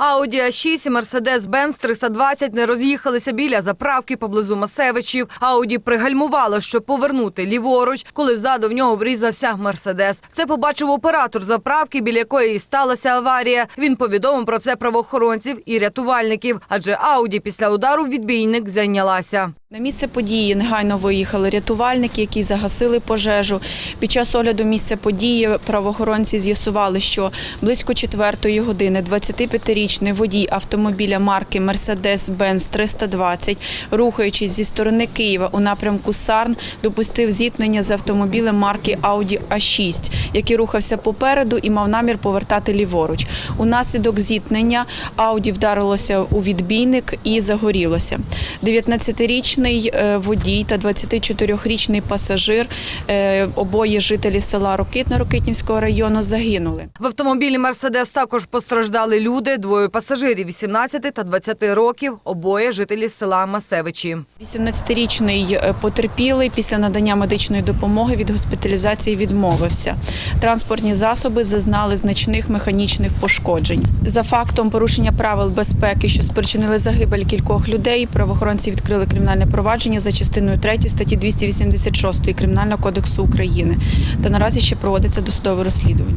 Ауді А6 і Мерседес Бенц 320 не роз'їхалися біля заправки поблизу Масевичів. Ауді пригальмувало, щоб повернути ліворуч, коли ззаду в нього врізався Мерседес. Це побачив оператор заправки, біля якої і сталася аварія. Він повідомив про це правоохоронців і рятувальників, адже Ауді після удару відбійник зайнялася. На місце події негайно виїхали рятувальники, які загасили пожежу. Під час огляду місця події правоохоронці з'ясували, що близько четвертої години 25-річний водій автомобіля марки Mercedes-Benz 320, рухаючись зі сторони Києва у напрямку Сарн, допустив зіткнення з автомобілем марки Audi A6, який рухався попереду і мав намір повертати ліворуч. Унаслідок зіткнення Audi вдарилося у відбійник і загорілося. 19-річний е, водій та 24-річний пасажир, е, обоє жителі села Рокитне Рокитнівського району, загинули. В автомобілі Мерседес також постраждали люди, двоє пасажирів 18 та 20 років, обоє жителі села Масевичі. 18-річний е, потерпілий після надання медичної допомоги від госпіталізації відмовився. Транспортні засоби зазнали значних механічних пошкоджень. За фактом порушення правил безпеки, що спричинили загибель кількох людей, правоохоронці відкрили кримінальне провадження за частиною 3 статті 286 Кримінального кодексу України. Та наразі ще проводиться досудове розслідування.